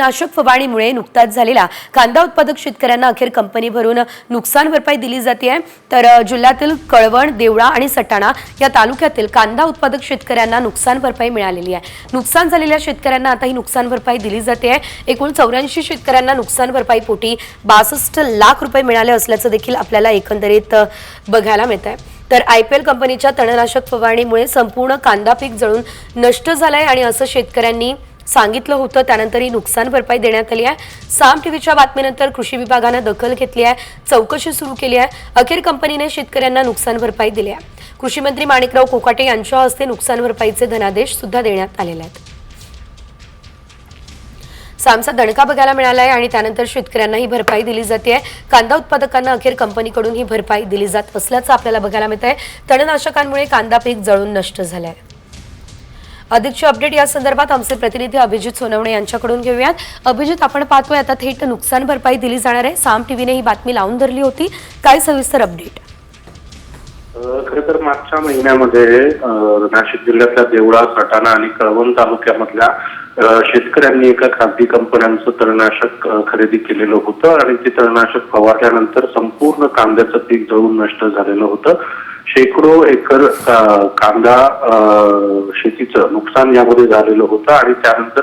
तणनाशक फवारणीमुळे नुकताच झालेला कांदा उत्पादक शेतकऱ्यांना अखेर कंपनी भरून नुकसान भरपाई दिली जाते तर जिल्ह्यातील कळवण देवळा आणि सटाणा या तालुक्यातील कांदा उत्पादक शेतकऱ्यांना नुकसान भरपाई मिळालेली आहे. नुकसान झालेल्या शेतकऱ्यांना आता ही नुकसान भरपाई दिली जाते एकूण चौऱ्याऐंशी शेतकऱ्यांना नुकसान भरपाई पोटी बासष्ट लाख रुपये मिळाले असल्याचं देखील आपल्याला एकंदरीत बघायला मिळत आहे तर आय पी एल कंपनीच्या तणनाशक फवारणीमुळे संपूर्ण कांदा पीक जळून नष्ट झालंय आणि असं शेतकऱ्यांनी सांगितलं होतं. त्यानंतर ही नुकसान भरपाई देण्यात आली आहे. साम टीव्हीच्या बातमीनंतर कृषी विभागानं दखल घेतली आहे. चौकशी सुरू केली आहे. अखेर कंपनीने शेतकऱ्यांना नुकसान भरपाई दिली आहे. कृषी मंत्री माणिकराव कोकाटे यांच्या हस्ते नुकसान भरपाईचे धनादेश सुद्धा देण्यात आलेले आहेत. सामचा दणका बघायला मिळाला आहे आणि त्यानंतर शेतकऱ्यांना ही भरपाई दिली जाते. कांदा उत्पादकांना अखेर कंपनीकडून ही भरपाई दिली जात असल्याचं आपल्याला बघायला मिळत आहे तणनाशकांमुळे कांदा पीक जळून नष्ट झालं आहे अधिकची अपडेट या संदर्भात आमचे प्रतिनिधी अभिजित सोनवणे यांच्याकडून घेऊयात. अभिजित आपण पाहतोय आता थेट नुकसान भरपाई दिली जाणार आहे. साम टीव्हीने ही बातमी लावून धरली होती. काय सविस्तर अपडेट? खर तर मागच्या महिन्यामध्ये नाशिक जिल्ह्यातल्या देवळा सटाणा आणि कळवण तालुक्यामधल्या शेतकऱ्यांनी एका खासगी कंपन्यांचं तणनाशक खरेदी केलेलं होतं आणि ते तणनाशक फवारल्यानंतर संपूर्ण कांद्याचं पीक जळून नष्ट झालेलं होतं. शेकडो एकर कांदा शेतीचं नुकसान यामध्ये झालेलं होतं आणि त्यानंतर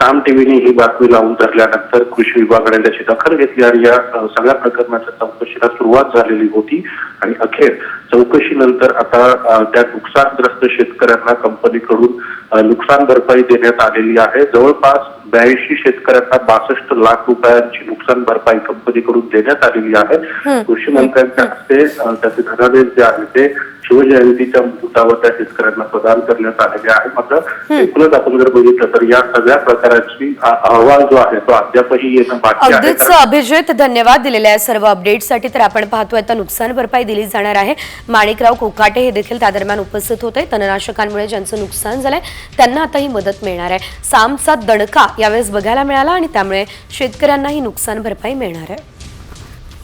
साम टीव्हीने ही बातमी लावून धरल्यानंतर कृषी विभागाने त्याची दखल घेतली आणि या सगळ्या प्रकरणाच्या चौकशीला सुरुवात झालेली होती. आणि अखेर चौकशीनंतर आता त्या नुकसानग्रस्त शेतकऱ्यांना कंपनीकडून नुकसान भरपाई देण्यात आलेली आहे. जवळपास ब्याऐंशी शेतकऱ्यांना बासष्ट लाख रुपयांची नुकसान भरपाई कंपनीकडून देण्यात आलेली आहे. कृषी मंत्र्यांच्या हस्ते त्याचे धनादेश जे आहे ते शिवजयंतीच्या मुहूर्तावर त्या शेतकऱ्यांना प्रदान करण्यात आलेले आहे. मात्र एकूणच आपण जर बघितलं तर या सगळ्या प्रकाराची अहवाल जो आहे तो अद्यापही येणं बाकी आहे. अगदीच अभिजित धन्यवाद दिलेल्या सर्व अपडेटसाठी तर आपण पाहतोय आता नुकसान भरपाई दिली जाणार आहे. माणिकराव कोकाटे हे देखील त्या दरम्यान उपस्थित होते. तणनाशकांमुळे ज्यांचं नुकसान झालंय त्यांना आता ही मदत मिळणार आहे. सामचा दणका यावेळेस बघायला मिळाला आणि त्यामुळे शेतकऱ्यांना ही नुकसान भरपाई मिळणार आहे.